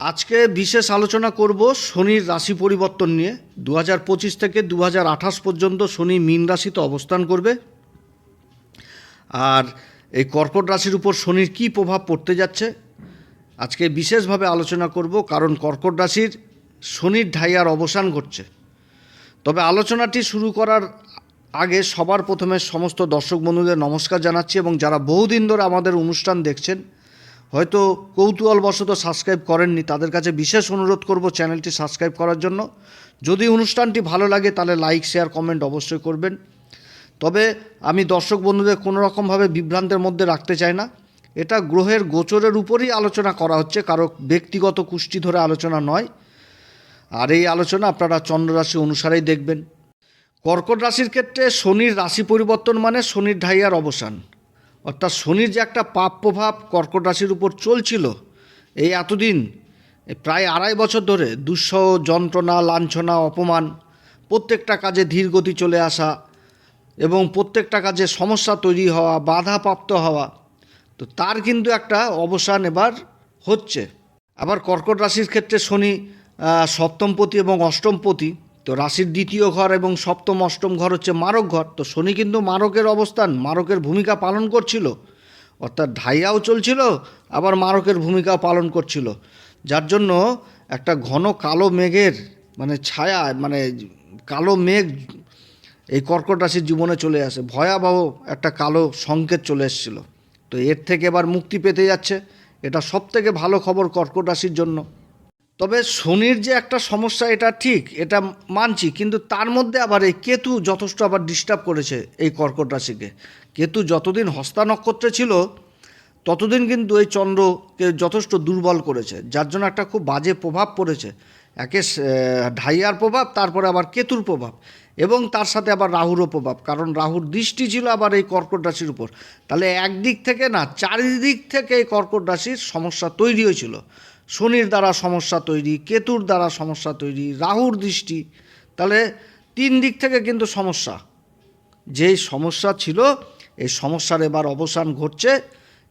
আজকে বিশেষ আলোচনা করব শনির রাশি পরিবর্তন নিয়ে। দু পঁচিশ থেকে দু আঠাশ পর্যন্ত শনি মীন রাশিতে অবস্থান করবে। আর এই কর্কট রাশির উপর শনির কী প্রভাব পড়তে যাচ্ছে, আজকে বিশেষভাবে আলোচনা করব, কারণ কর্কট রাশির শনির ঢাইয়ার অবসান ঘটছে। তবে আলোচনাটি শুরু করার আগে সবার প্রথমে সমস্ত দর্শক বন্ধুদের নমস্কার জানাচ্ছি এবং যারা বহুদিন ধরে আমাদের অনুষ্ঠান দেখছেন হয়তো কৌতূহলবশত সাবস্ক্রাইব করেননি। তাদের কাছে বিশেষ অনুরোধ করব চ্যানেলটি সাবস্ক্রাইব করার জন্য। যদি অনুষ্ঠানটি ভালো লাগে তাহলে লাইক শেয়ার কমেন্ট অবশ্যই করবেন। তবে আমি দর্শক বন্ধুদের কোনো রকমভাবে বিভ্রান্তের মধ্যে রাখতে চাই না। এটা গ্রহের গোচরের উপরই আলোচনা করা হচ্ছে, কারও ব্যক্তিগত কুষ্টি ধরে আলোচনা নয়। আর এই আলোচনা আপনারা চন্দ্ররাশি অনুসারেই দেখবেন। কর্কট রাশির ক্ষেত্রে শনির রাশি পরিবর্তন মানে শনির ঢাইয়ার অবসান। অর্থাৎ শনির যে একটা পাপ প্রভাব কর্কট রাশির উপর চলছিল, এই এতদিন প্রায় আড়াই বছর ধরে দুঃসহ যন্ত্রণা, লাঞ্ছনা, অপমান, প্রত্যেকটা কাজে ধীর গতি চলে আসা এবং প্রত্যেকটা কাজে সমস্যা তৈরি হওয়া, বাধাপ্রাপ্ত হওয়া, তো তার কিন্তু একটা অবসান এবার হচ্ছে। আবার কর্কট রাশির ক্ষেত্রে শনি সপ্তমপতি এবং অষ্টমপতি তো রাশির দ্বিতীয় ঘর এবং সপ্তম, অষ্টম ঘর হচ্ছে মারক ঘর। তো শনি কিন্তু মারকের অবস্থান, মারকের ভূমিকা পালন করছিল। অর্থাৎ ঢাইয়াও চলছিল, আবার মারকের ভূমিকাও পালন করছিল। যার জন্য একটা ঘন কালো মেঘের মানে ছায়া মানে কালো মেঘ এই কর্কট রাশির জীবনে চলে আসে। ভয়াবহ একটা কালো সংকেত চলে এসেছিল। তো এর থেকে এবার মুক্তি পেতে যাচ্ছে। এটা সব থেকে ভালো খবর কর্কট রাশির জন্য। তবে শনির যে একটা সমস্যা, এটা ঠিক, এটা মানছি, কিন্তু তার মধ্যে আবার এই কেতু যথেষ্ট আবার ডিস্টার্ব করেছে এই কর্কট রাশিকে। কেতু যতদিন হস্তা নক্ষত্রে ছিল, ততদিন কিন্তু এই চন্দ্রকে যথেষ্ট দুর্বল করেছে, যার জন্য একটা খুব বাজে প্রভাব পড়েছে। একে ঢাইয়ার প্রভাব, তারপরে আবার কেতুর প্রভাব এবং তার সাথে আবার রাহুরও প্রভাব, কারণ রাহুর দৃষ্টি ছিল আবার এই কর্কট রাশির উপর। তাহলে একদিক থেকে না, চারিদিক থেকে এই কর্কট রাশির সমস্যা তৈরি হয়েছিল। শনির দ্বারা সমস্যা তৈরি, কেতুর দ্বারা সমস্যা তৈরি, রাহুর দৃষ্টি, তাহলে তিন দিক থেকে কিন্তু সমস্যা। যেই সমস্যা ছিল, এই সমস্যার এবার অবসান ঘটছে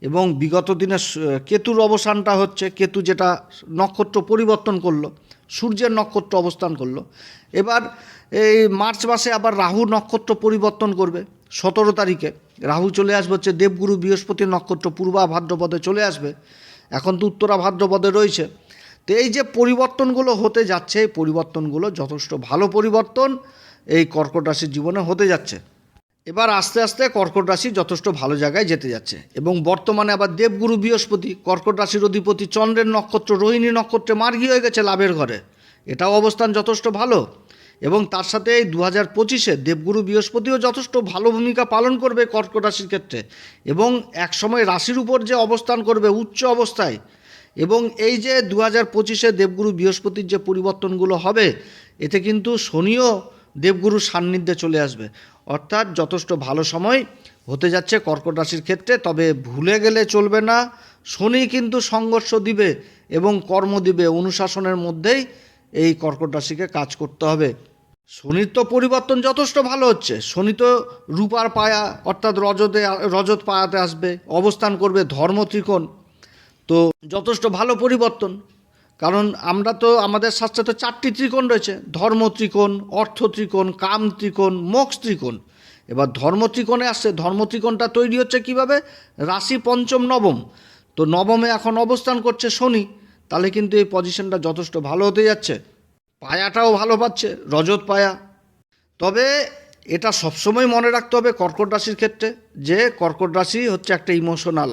এবং বিগত দিনে সু- কেতুর অবসানটা হচ্ছে, কেতু যেটা নক্ষত্র পরিবর্তন করল, সূর্যের নক্ষত্র অবস্থান করল। এবার এই মার্চ মাসে আবার রাহু নক্ষত্র পরিবর্তন করবে সতেরো তারিখে। রাহু চলে আসবে হচ্ছে দেবগুরু বৃহস্পতির নক্ষত্র, পূর্বা ভাদ্রপদে চলে আসবে। এখন তো উত্তরা ভাদ্রপদে রয়েছে। তো এই যে পরিবর্তনগুলো হতে যাচ্ছে, এই পরিবর্তনগুলো যথেষ্ট ভালো পরিবর্তন এই কর্কট রাশির জীবনে হতে যাচ্ছে। এবার আস্তে আস্তে কর্কট রাশি যথেষ্ট ভালো জায়গায় যেতে যাচ্ছে এবং বর্তমানে আবার দেবগুরু বৃহস্পতি, কর্কট রাশির অধিপতি চন্দ্রের নক্ষত্র রোহিণী নক্ষত্রে মার্গী হয়ে গেছে লাভের ঘরে। এটাও অবস্থান যথেষ্ট ভালো। এবং তার সাথে এই দু হাজার পঁচিশে দেবগুরু বৃহস্পতিও যথেষ্ট ভালো ভূমিকা পালন করবে কর্কট রাশির ক্ষেত্রে। এবং একসময় রাশির উপর যে অবস্থান করবে, উচ্চ অবস্থায়, এবং এই যে দু হাজার পঁচিশে দেবগুরু বৃহস্পতির যে পরিবর্তনগুলো হবে, এতে কিন্তু শনিও দেবগুরুর সান্নিধ্যে চলে আসবে। অর্থাৎ যথেষ্ট ভালো সময় হতে যাচ্ছে কর্কট রাশির ক্ষেত্রে, তবে ভুলে গেলে চলবে না। শনি কিন্তু সংঘর্ষ দিবে এবং কর্ম দিবে অনুশাসনের মধ্যেই। এই কর্কট রাশিকে কাজ করতে হবে। শনির তো পরিবর্তন যথেষ্ট ভালো হচ্ছে। শনি তো রূপার পায়া, অর্থাৎ রজতে, রজত পায়াতে আসবে, অবস্থান করবে ধর্ম ত্রিকোণ। তো যথেষ্ট ভালো পরিবর্তন। কারণ আমরা তো, আমাদের শাস্ত্রে তো চারটি ত্রিকোণ রয়েছে। ধর্ম ত্রিকোণ, অর্থ ত্রিকোণ, কাম ত্রিকোণ, মোক্ষ ত্রিকোণ। এবার ধর্ম ত্রিকোণে আসছে। ধর্ম ত্রিকোণটা তৈরি হচ্ছে কীভাবে? রাশি পঞ্চম, নবম। তো নবমে এখন অবস্থান করছে শনি। তাহলে কিন্তু এই পজিশনটা যথেষ্ট ভালো হতে যাচ্ছে। পায়াটাও ভালো পাচ্ছে, রজত পায়া। তবে এটা সবসময় মনে রাখতে হবে কর্কট রাশির ক্ষেত্রে যে কর্কট রাশি হচ্ছে একটা ইমোশনাল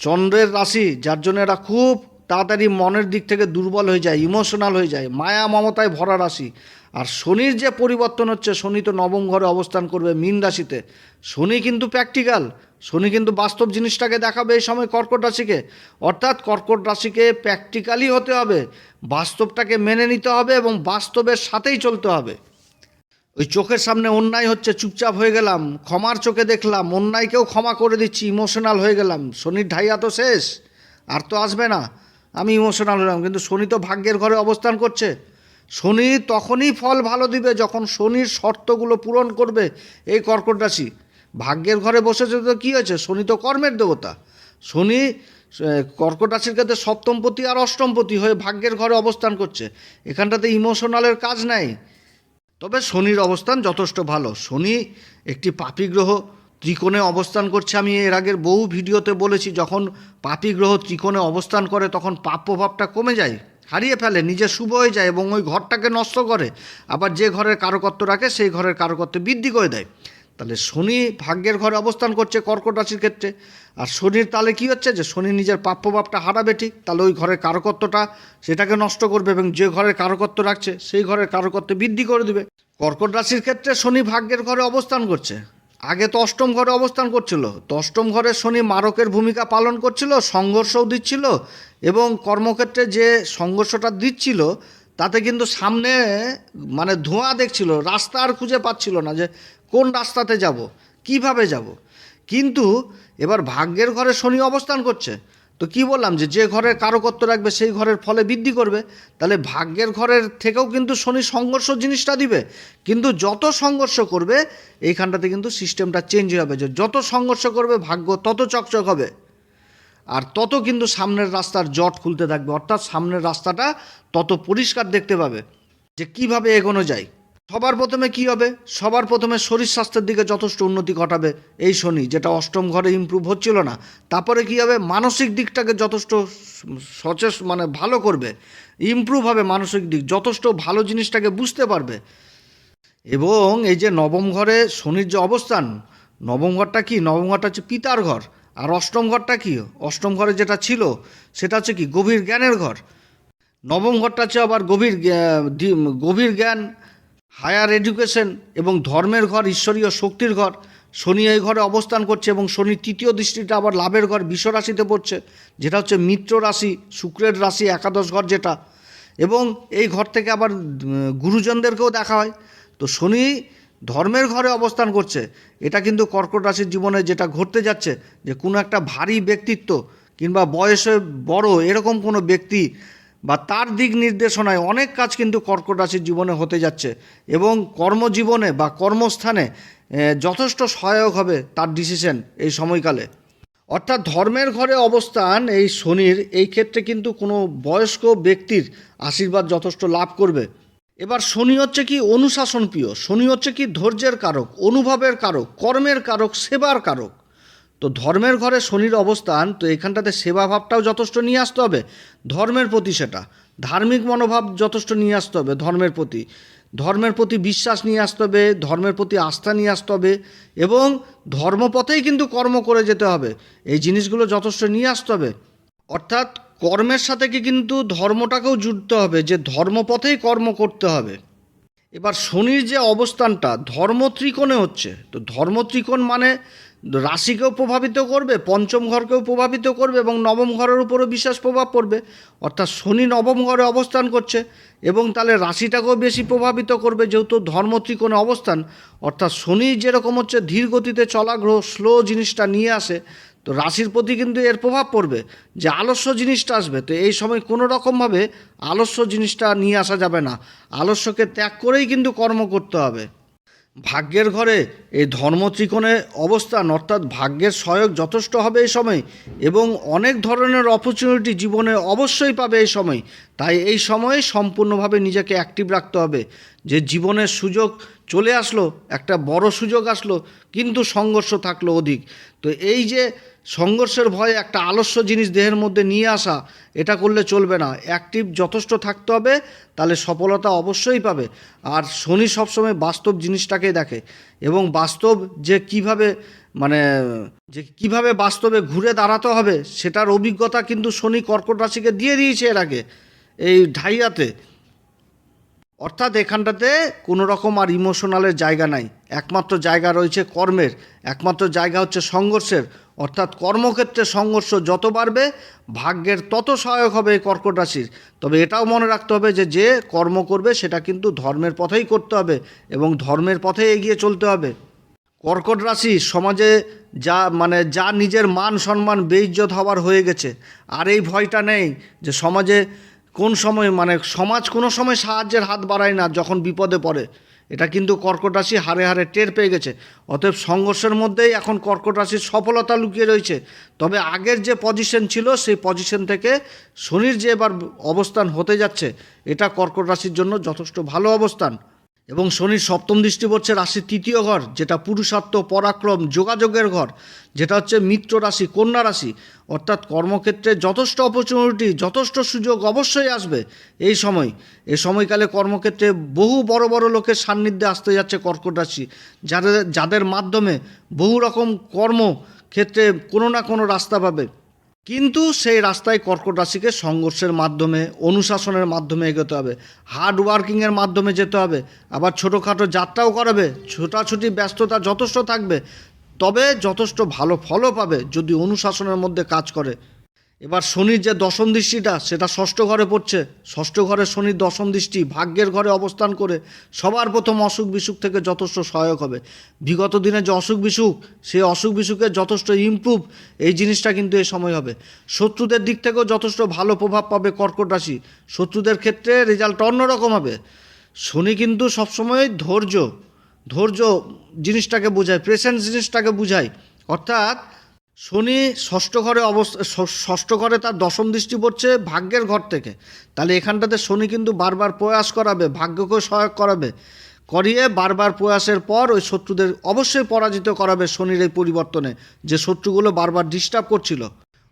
চন্দ্রের রাশি, যার জন্য এরা খুব তাড়াতাড়ি মনের দিক থেকে দুর্বল হয়ে যায় ইমোশনাল হয়ে যায়, মায়া মমতায় ভরা রাশি। আর শনির যে পরিবর্তন হচ্ছে, শনি তো নবম ঘরে অবস্থান করবে মীন রাশিতে। শনি কিন্তু প্র্যাকটিক্যাল শনি কিন্তু বাস্তব জিনিসটাকে দেখাবে এই সময় কর্কট রাশিকে। অর্থাৎ কর্কট রাশিকে প্র্যাকটিক্যালি হতে হবে, বাস্তবটাকে মেনে নিতে হবে এবং বাস্তবের সাথেই চলতে হবে। ওই চোখের সামনে অন্যায় হচ্ছে, চুপচাপ হয়ে গেলাম, ক্ষমার চোখে দেখলাম, অন্যায়কেও ক্ষমা করে দিচ্ছি ইমোশনাল হয়ে গেলাম। শনির ঢাইয়া তো শেষ, আর তো আসবে না। আমি ইমোশনাল হলাম, কিন্তু শনি তো ভাগ্যের ঘরে অবস্থান করছে। শনি তখনই ফল ভালো দিবে যখন শনির শর্তগুলো পূরণ করবে এই কর্কট রাশি। ভাগ্যের ঘরে বসেছে তো কী হয়েছে? শনি তো কর্মের দেবতা। শনি কর্কট রাশির ক্ষেত্রে সপ্তমপতি আর অষ্টমপতি হয়ে ভাগ্যের ঘরে অবস্থান করছে। এখানটাতে ইমোশনালের কাজ নাই। তবে শনির অবস্থান যথেষ্ট ভালো। শনি একটি পাপী গ্রহ, ত্রিকোণে অবস্থান করছে। আমি এর আগের বহু ভিডিওতে বলেছি, যখন পাপী গ্রহ ত্রিকোণে অবস্থান করে, তখন পাপ প্রভাবটা কমে যায়। হারিয়ে ফেলে নিজে শুভ হয়ে যায় এবং ওই ঘরটাকে নষ্ট করে, আবার যে ঘরের কারকত্ব রাখে সেই ঘরের কারকত্ব বৃদ্ধি করে দেয়। তাহলে শনি ভাগ্যের ঘরে অবস্থান করছে কর্কট রাশির ক্ষেত্রে। আর শনির তাহলে কি হচ্ছে যে, শনি নিজের প্রাপ্যভাবটা হারাবে ঠিক, তাহলে ওই ঘরের কারকত্বটা সেটাকে নষ্ট করবে এবং যে ঘরের কারকত্ব রাখছে, সেই ঘরের কারকত্ব বৃদ্ধি করে দেবে। কর্কট রাশির ক্ষেত্রে শনি ভাগ্যের ঘরে অবস্থান করছে। আগে তো অষ্টম ঘরে অবস্থান করছিল। তো অষ্টম ঘরে শনি মারকের ভূমিকা পালন করছিল, সংঘর্ষও দিচ্ছিল এবং কর্মক্ষেত্রে যে সংঘর্ষটা দিচ্ছিল, তাতে কিন্তু সামনে মানে ধোঁয়া দেখছিল, রাস্তা আর খুঁজে পাচ্ছিল না যে কোন রাস্তাতে যাব, কীভাবে যাব। কিন্তু এবার ভাগ্যের ঘরে শনি অবস্থান করছে। তো কি বললাম যে যে ঘরের কারকত্ব রাখবে, সেই ঘরের ফলে বৃদ্ধি করবে। তাহলে ভাগ্যের ঘরের থেকেও কিন্তু শনি সংঘর্ষ জিনিসটা দিবে। কিন্তু যত সংঘর্ষ করবে, এইখানটাতে কিন্তু সিস্টেমটা চেঞ্জ হবে যে যত সংঘর্ষ করবে, ভাগ্য তত চকচক হবে। আর তত কিন্তু সামনের রাস্তার জট খুলতে থাকবে। অর্থাৎ সামনের রাস্তাটা তত পরিষ্কার দেখতে পাবে। যে কীভাবে এগোনো যায়। সবার প্রথমে কি হবে? সবার প্রথমে শরীর স্বাস্থ্যের দিকে যথেষ্ট উন্নতি ঘটাবে, এই শনি, যেটা অষ্টম ঘরে ইমপ্রুভ হচ্ছিল না। তারপরে কি হবে? মানসিক দিকটাকে যথেষ্ট সচেষ্ট মানে ভালো করবে। ইমপ্রুভ হবে মানসিক দিক, যথেষ্ট ভালো জিনিসটাকে বুঝতে পারবে। এবং এই যে নবম ঘরে শনির যে অবস্থান, নবম ঘরটা কি? নবম ঘরটা হচ্ছে পিতার ঘর। আর অষ্টম ঘরটা কি? অষ্টম ঘরে যেটা ছিল, সেটা হচ্ছে কি? গভীর জ্ঞানের ঘর। নবম ঘরটা হচ্ছে আবার গভীর গভীর জ্ঞান হায়ার এডুকেশন এবং ধর্মের ঘর, ঈশ্বরীয় শক্তির ঘর, শনি এই ঘরে অবস্থান করছে এবং শনির তৃতীয় দৃষ্টিটা আবার লাভের ঘর, বিশ্ব রাশিতে পড়ছে, যেটা হচ্ছে মিত্র রাশি, শুক্রের রাশি, একাদশ ঘর যেটা। এবং এই ঘর থেকে আবার গুরুজনদেরকেও দেখা হয়। তো শনি ধর্মের ঘরে অবস্থান করছে। এটা কিন্তু কর্কট রাশির জীবনে যেটা ঘটতে যাচ্ছে, যে কোনো একটা ভারী ব্যক্তিত্ব কিংবা বয়সে বড় এরকম কোনো ব্যক্তি বা তার দিক নির্দেশনায় অনেক কাজ কিন্তু কর্কট রাশির জীবনে হতে যাচ্ছে এবং কর্মজীবনে বা কর্মস্থানে যথেষ্ট সহায়ক হবে তার ডিসিশন এই সময়কালে। অর্থাৎ ধর্মের ঘরে অবস্থান এই শনির, এই ক্ষেত্রে কিন্তু কোনো বয়স্ক ব্যক্তির আশীর্বাদ যথেষ্ট লাভ করবে। এবার শনি হচ্ছে কি অনুশাসন প্রিয় শনি হচ্ছে কি ধৈর্যের কারক, অনুভবের কারক, কর্মের কারক, সেবার কারক। তো ধর্মের ঘরে শনির অবস্থান, তো এখানটাতে সেবা ভাবটাও যথেষ্ট নিয়ে আসতে হবে। ধর্মের প্রতি সেটা। ধার্মিক মনোভাব যথেষ্ট নিয়ে আসতে হবে ধর্মের প্রতি। ধর্মের প্রতি বিশ্বাস নিয়ে আসতে হবে, ধর্মের প্রতি আস্থা নিয়ে আসতে হবে এবং ধর্মপথেই কিন্তু কর্ম করে যেতে হবে। এই জিনিসগুলো যথেষ্ট নিয়ে আসতে হবে। অর্থাৎ কর্মের সাথে কি কিন্তু ধর্মটাকেও জুড়তে হবে, যে ধর্মপথেই কর্ম করতে হবে। এবার শনির যে অবস্থানটা ধর্ম ত্রিকোণে হচ্ছে। তো ধর্ম ত্রিকোণ মানে রাশিকেও প্রভাবিত করবে, পঞ্চম ঘরকেও প্রভাবিত করবে এবং নবম ঘরের উপরও বিশেষ প্রভাব পড়বে। অর্থাৎ শনি নবম ঘরে অবস্থান করছে এবং তাহলে রাশিটাকেও বেশি প্রভাবিত করবে যেহেতু ধর্ম ত্রিকোণে অবস্থান। অর্থাৎ শনি যেরকম হচ্ছে ধীর গতিতে চলা গ্রহ স্লো জিনিসটা নিয়ে আসে, তো রাশির প্রতি কিন্তু এর প্রভাব পড়বে যে আলস্য জিনিসটা আসবে। তো এই সময় কোনো রকমভাবে আলস্য জিনিসটা নিয়ে আসা যাবে না। আলস্যকে ত্যাগ করেই কিন্তু কর্ম করতে হবে। ভাগ্যের ঘরে এই ধর্মত্রিকোণের অবস্থান, অর্থাৎ ভাগ্যের সহায়ক যথেষ্ট হবে এই সময় এবং অনেক ধরনের অপরচুনিটি জীবনে অবশ্যই পাবে এই সময়। তাই এই সময়ে সম্পূর্ণভাবে নিজেকে অ্যাক্টিভ রাখতে হবে। যে জীবনের সুযোগ চলে আসলো, একটা বড় সুযোগ আসলো, কিন্তু সংঘর্ষ থাকল অধিক। তো এই যে সংঘর্ষের ভয়ে একটা আলস্য জিনিস দেহের মধ্যে নিয়ে আসা, এটা করলে চলবে না। অ্যাক্টিভ যথেষ্ট থাকতে হবে, তাহলে সফলতা অবশ্যই পাবে। আর শনি সবসময় বাস্তব জিনিসটাকে দেখে এবং বাস্তব যে কীভাবে মানে যে কীভাবে বাস্তবে ঘুরে দাঁড়াতে হবে, সেটার অভিজ্ঞতা কিন্তু শনি কর্কট রাশিকে দিয়ে দিয়েছে এর আগে, এই ঢাইয়াতে। অর্থাৎ এখানটাতে কোনো রকম আর ইমোশনালের জায়গা নাই। একমাত্র জায়গা রয়েছে কর্মের, একমাত্র জায়গা হচ্ছে সংঘর্ষের। অর্থাৎ কর্মক্ষেত্রে সংঘর্ষ যত বাড়বে, ভাগ্যের তত সহায়ক হবে এই কর্কট রাশির। তবে এটাও মনে রাখতে হবে যে যে কর্ম করবে সেটা কিন্তু ধর্মের পথেই করতে হবে এবং ধর্মের পথে এগিয়ে চলতে হবে। কর্কট রাশি সমাজে যা মানে যা নিজের মান সম্মান, বেইজ্জত হওয়ার হয়ে গেছে। আর এই ভয়টা নেই যে সমাজে কোন সময় মানে সমাজ কোনো সময় সাহায্যের হাত বাড়ায় না যখন বিপদে পড়ে। এটা কিন্তু কর্কট রাশি হারে হারে টের পেয়ে গেছে। অতএব সংঘর্ষের মধ্যেই এখন কর্কট রাশির সফলতা লুকিয়ে রয়েছে। তবে আগের যে পজিশন ছিল, সেই পজিশন থেকে শনির যে এবার অবস্থান হতে যাচ্ছে, এটা কর্কট রাশির জন্য যথেষ্ট ভালো অবস্থান। এবং শনির সপ্তম দৃষ্টি পড়ছে রাশির তৃতীয় ঘর, যেটা পুরুষার্থ, পরাক্রম, যোগাযোগের ঘর, যেটা হচ্ছে মিত্র রাশি, কন্যা রাশি। অর্থাৎ কর্মক্ষেত্রে যথেষ্ট অপরচুনিটি যথেষ্ট সুযোগ অবশ্যই আসবে এই সময়। এই সময়কালে কর্মক্ষেত্রে বহু বড় বড় লোকের সান্নিধ্যে আসতে যাচ্ছে কর্কট রাশি। যাদের যাদের মাধ্যমে বহু রকম কর্মক্ষেত্রে কোনো না কোনো রাস্তা পাবে। কিন্তু সেই রাস্তায় কর্কট রাশিকে সংঘর্ষের মাধ্যমে, অনুশাসনের মাধ্যমে এগোতে হবে। হার্ড ওয়ার্কিংয়ের মাধ্যমে যেতে হবে। আবার ছোটোখাটো যাত্রাও করাবে। ছোটাছুটি, ব্যস্ততা যথেষ্ট থাকবে। তবে যথেষ্ট ভালো ফলও পাবে যদি অনুশাসনের মধ্যে কাজ করে। এবার শনির যে দশম দৃষ্টিটা, সেটা ষষ্ঠ ঘরে পড়ছে। ষষ্ঠ ঘরে শনির দশম দৃষ্টি ভাগ্যের ঘরে অবস্থান করে সবার প্রথম অসুখ বিসুখ থেকে যথেষ্ট সহায়ক হবে। বিগত দিনে যে অসুখ বিসুখ সেই অসুখ বিসুখের যথেষ্ট ইমপ্রুভ এই জিনিসটা কিন্তু এই সময় হবে। শত্রুদের দিক থেকেও যথেষ্ট ভালো প্রভাব পাবে কর্কট রাশি। শত্রুদের ক্ষেত্রে রেজাল্ট অন্যরকম হবে। শনি কিন্তু সবসময় ধৈর্য ধৈর্য জিনিসটাকে বোঝায় প্রেসেন্স জিনিসটাকে বোঝায়। অর্থাৎ শনি ষষ্ঠ ঘরে অবস্থা ষষ্ঠ ঘরে তার দশম দৃষ্টি পড়ছে ভাগ্যের ঘর থেকে। তাহলে এখানটাতে শনি কিন্তু বারবার প্রয়াস করাবে, ভাগ্যকেও সহায়ক করাবে। করিয়ে বারবার প্রয়াসের পর ওই শত্রুদের অবশ্যই পরাজিত করাবে শনির এই পরিবর্তনে, যে শত্রুগুলো বারবার ডিস্টার্ব করছিল।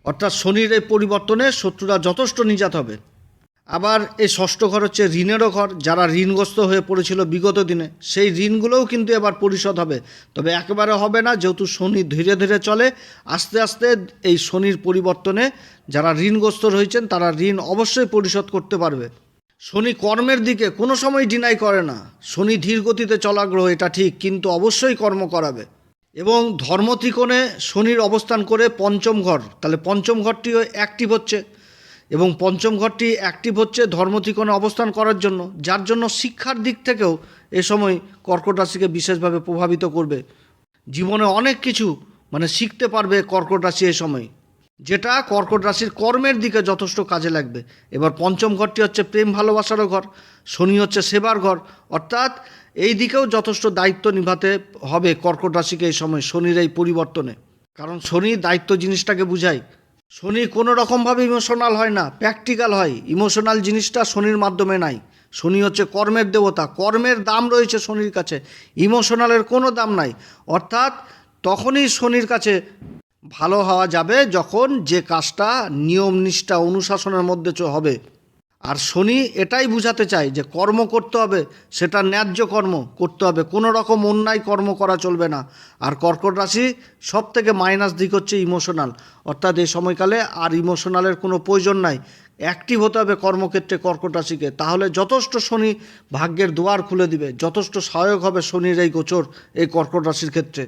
অর্থাৎ শনির এই পরিবর্তনে শত্রুরা যথেষ্ট নিজাত হবে। আবার এই ষষ্ঠ ঘর হচ্ছে ঋণেরও ঘর, যারা ঋণগ্রস্ত হয়ে পড়েছিল বিগত দিনে, সেই ঋণগুলোও কিন্তু এবার পরিশোধ হবে। তবে একেবারে হবে না, যেহেতু শনি ধীরে ধীরে চলে, আস্তে আস্তে এই শনির পরিবর্তনে যারা ঋণগ্রস্ত রয়েছেন, তারা ঋণ অবশ্যই পরিশোধ করতে পারবে। শনি কর্মের দিকে কোনো সময় ডিনাই করে না। শনি ধীর গতিতে চলা গ্রহ, এটা ঠিক, কিন্তু অবশ্যই কর্ম করাবে। এবং ধর্ম ত্রিকোণে শনির অবস্থান করে পঞ্চম ঘর, তাহলে পঞ্চম ঘরটিও অ্যাক্টিভ হচ্ছে। এবং পঞ্চম ঘরটি অ্যাক্টিভ হচ্ছে ধর্মত্রিকোণে অবস্থান করার জন্য, যার জন্য শিক্ষার দিক থেকেও এ সময় কর্কট রাশিকে বিশেষভাবে প্রভাবিত করবে। জীবনে অনেক কিছু মানে শিখতে পারবে কর্কট রাশি এ সময়, যেটা কর্কট রাশির কর্মের দিকে যথেষ্ট কাজে লাগবে। এবার পঞ্চম ঘরটি হচ্ছে প্রেম ভালোবাসারও ঘর, শনি হচ্ছে সেবার ঘর, অর্থাৎ এই দিকেও যথেষ্ট দায়িত্ব নিভাতে হবে কর্কট রাশিকে এই সময় শনির এই পরিবর্তনে। কারণ শনি দায়িত্ব জিনিসটাকে বুঝায় শনি কোনো রকমভাবে ইমোশনাল হয় না প্র্যাকটিক্যাল হয়। ইমোশনাল জিনিসটা শনির মাধ্যমে নাই। শনি হচ্ছে কর্মের দেবতা, কর্মের দাম রয়েছে শনির কাছে ইমোশনালের কোনো দাম নাই। অর্থাৎ তখনই শনির কাছে ভালো হওয়া যাবে যখন যে কাজটা, নিয়ম, নিষ্ঠা, অনুশাসনের মধ্যে হবে। আর শনি এটাই বুঝাতে চায় যে কর্ম করতে হবে, সেটা ন্যায্য কর্ম করতে হবে। কোনো রকম অন্যায় কর্ম করা চলবে না। আর কর্কট রাশি সব থেকে মাইনাস দিক হচ্ছে ইমোশনাল অর্থাৎ এই সময়কালে আর ইমোশনালের কোনো প্রয়োজন নাই। অ্যাক্টিভ হতে হবে কর্মক্ষেত্রে কর্কট রাশিকে। তাহলে যথেষ্ট শনি ভাগ্যের দুয়ার খুলে দিবে। যথেষ্ট সহায়ক হবে শনির এই গোচর এই কর্কট রাশির ক্ষেত্রে।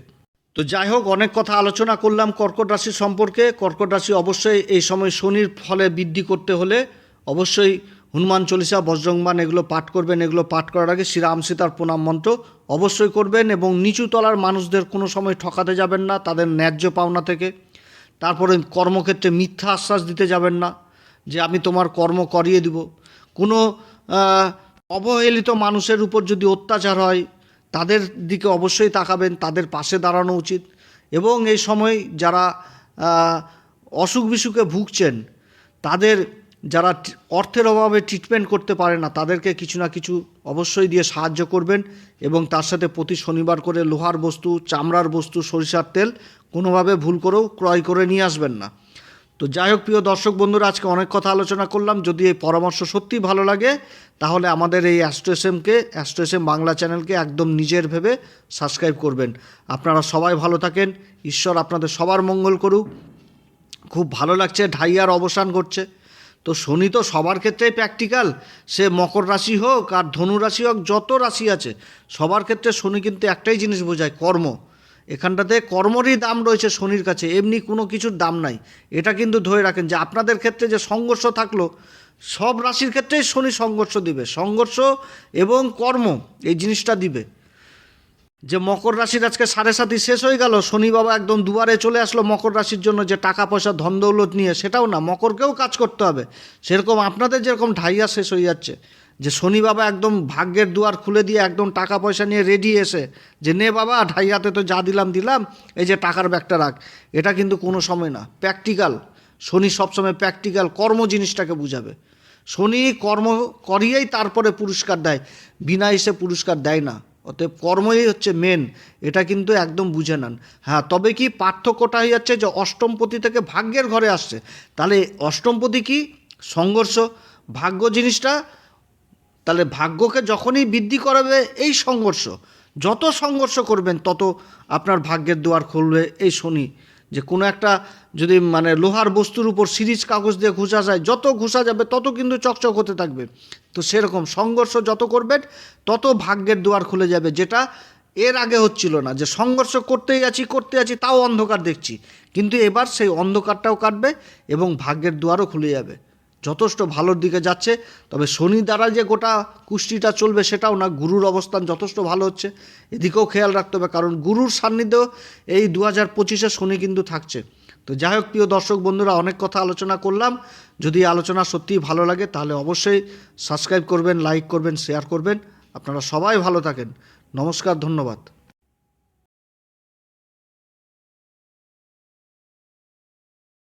তো যাই হোক, অনেক কথা আলোচনা করলাম কর্কট রাশি সম্পর্কে। কর্কট রাশি অবশ্যই এই সময় শনির ফলে বৃদ্ধি করতে হলে অবশ্যই হনুমান চল্লিশা বজ্রংবান এগুলো পাঠ করবেন, এগুলো পাঠ করার আগে শ্রীরাম সীতার প্রণাম মন্ত্র অবশ্যই করবেন এবং নিচু তলার মানুষদের কোনো সময় ঠকাতে যাবেন না তাদের ন্যায্য পাওনা থেকে। তারপরে কর্মক্ষেত্রে মিথ্যা আশ্বাস দিতে যাবেন না যে আমি তোমার কর্ম করিয়ে দিব। কোনো অবহেলিত মানুষের উপর যদি অত্যাচার হয়, তাদের দিকে অবশ্যই তাকাবেন, তাদের পাশে দাঁড়ানো উচিত। এবং এই সময় যারা অসুখ বিসুখে ভুগছেন, তাদের যারা অর্থের অভাবে ট্রিটমেন্ট করতে পারে না, তাদেরকে কিছু না কিছু অবশ্যই দিয়ে সাহায্য করবেন এবং তার সাথে প্রতি শনিবার করে লোহার বস্তু, চামড়ার বস্তু, সরিষার তেল কোনোভাবে ভুল করেও ক্রয় করে নিয়ে আসবেন না। তো যাই হোক, প্রিয় দর্শক বন্ধুরা, আজকে অনেক কথা আলোচনা করলাম। যদি এই পরামর্শ সত্যিই ভালো লাগে, তাহলে আমাদের এই অ্যাস্ট্রোএসএমকে, অ্যাস্ট্রোএসএম বাংলা চ্যানেলকে একদম নিজের ভেবে সাবস্ক্রাইব করবেন। আপনারা সবাই ভালো থাকেন। ঈশ্বর আপনাদের সবার মঙ্গল করুক। খুব ভালো লাগছে, ঢাইয়ার অবসান ঘটছে। তো শনি তো সবার ক্ষেত্রেই প্র্যাকটিক্যাল সে মকর রাশি হোক আর ধনু রাশি হোক, যত রাশি আছে, সবার ক্ষেত্রে শনি কিন্তু একটাই জিনিস বোঝায়, কর্ম। এখানটাতে কর্মরই দাম রয়েছে শনির কাছে, এমনি কোনো কিছুর দাম নাই। এটা কিন্তু ধরে রাখেন যে আপনাদের ক্ষেত্রে যে সংঘর্ষ থাকল, সব রাশির ক্ষেত্রেই শনি সংঘর্ষ দিবে। সংঘর্ষ এবং কর্ম, এই জিনিসটা দিবে। যে মকর রাশির আজকে সাড়ে সাতই শেষ হয়ে গেল, শনি বাবা একদম দুয়ারে চলে আসলো মকর রাশির জন্য যে টাকা পয়সা, ধন দৌলত নিয়ে, সেটাও না, মকরকেও কাজ করতে হবে। সেরকম আপনাদের যেরকম ঢাইয়া শেষ হয়ে যাচ্ছে, যে শনি বাবা একদম ভাগ্যের দুয়ার খুলে দিয়ে একদম টাকা পয়সা নিয়ে রেডি এসে, যে নে বাবা, ঢাইয়াতে তো যা দিলাম দিলাম, এই যে টাকার ব্যাগটা রাখ। এটা কিন্তু কোনো সময় না প্র্যাকটিক্যাল শনি সবসময় প্র্যাকটিক্যাল কর্ম জিনিসটাকে বুঝাবে। শনি কর্ম করিয়েই তারপরে পুরস্কার দেয়, বিনা এসে পুরস্কার দেয় না। অতএব কর্মই হচ্ছে মেন এটা কিন্তু একদম বুঝে নেন। হ্যাঁ তবে কি পার্থক্যটা হয়ে যাচ্ছে যে অষ্টমপতি থেকে ভাগ্যের ঘরে আসছে? তাহলে অষ্টমপতি কি? সংঘর্ষ, ভাগ্য জিনিসটা, তাহলে ভাগ্যকে যখনই বৃদ্ধি করাবে এই সংঘর্ষ, যত সংঘর্ষ করবেন তত আপনার ভাগ্যের দুয়ার খুলবে, এই শনি। যে কোনো একটা যদি মানে লোহার বস্তুর উপর সিরিজ কাগজ দিয়ে ঘুষা যায়, যত ঘুষা যাবে তত কিন্তু চকচক হতে থাকবে। তো সেরকম সংঘর্ষ যত করবেন, তত ভাগ্যের দুয়ার খুলে যাবে, যেটা এর আগে হচ্ছিল না। যে সংঘর্ষ করতেই আছি, করতে আছি, তাও অন্ধকার দেখছি। কিন্তু এবার সেই অন্ধকারটাও কাটবে এবং ভাগ্যের দুয়ারও খুলে যাবে। যথেষ্ট ভালোর দিকে যাচ্ছে। তবে শনি দ্বারা যে গোটা কুষ্টিটা চলবে সেটাও না, গুরুর অবস্থান যথেষ্ট ভালো হচ্ছে। এদিকেও খেয়াল রাখতে হবে, কারণ গুরুর সান্নিধ্যেও এই দু হাজার পঁচিশে শনি কিন্তু থাকছে। তো যাই হোক, প্রিয় দর্শক বন্ধুরা, অনেক কথা আলোচনা করলাম। যদি আলোচনা সত্যিই ভালো লাগে, তাহলে অবশ্যই সাবস্ক্রাইব করবেন, লাইক করবেন, শেয়ার করবেন। আপনারা সবাই ভালো থাকেন। নমস্কার, ধন্যবাদ।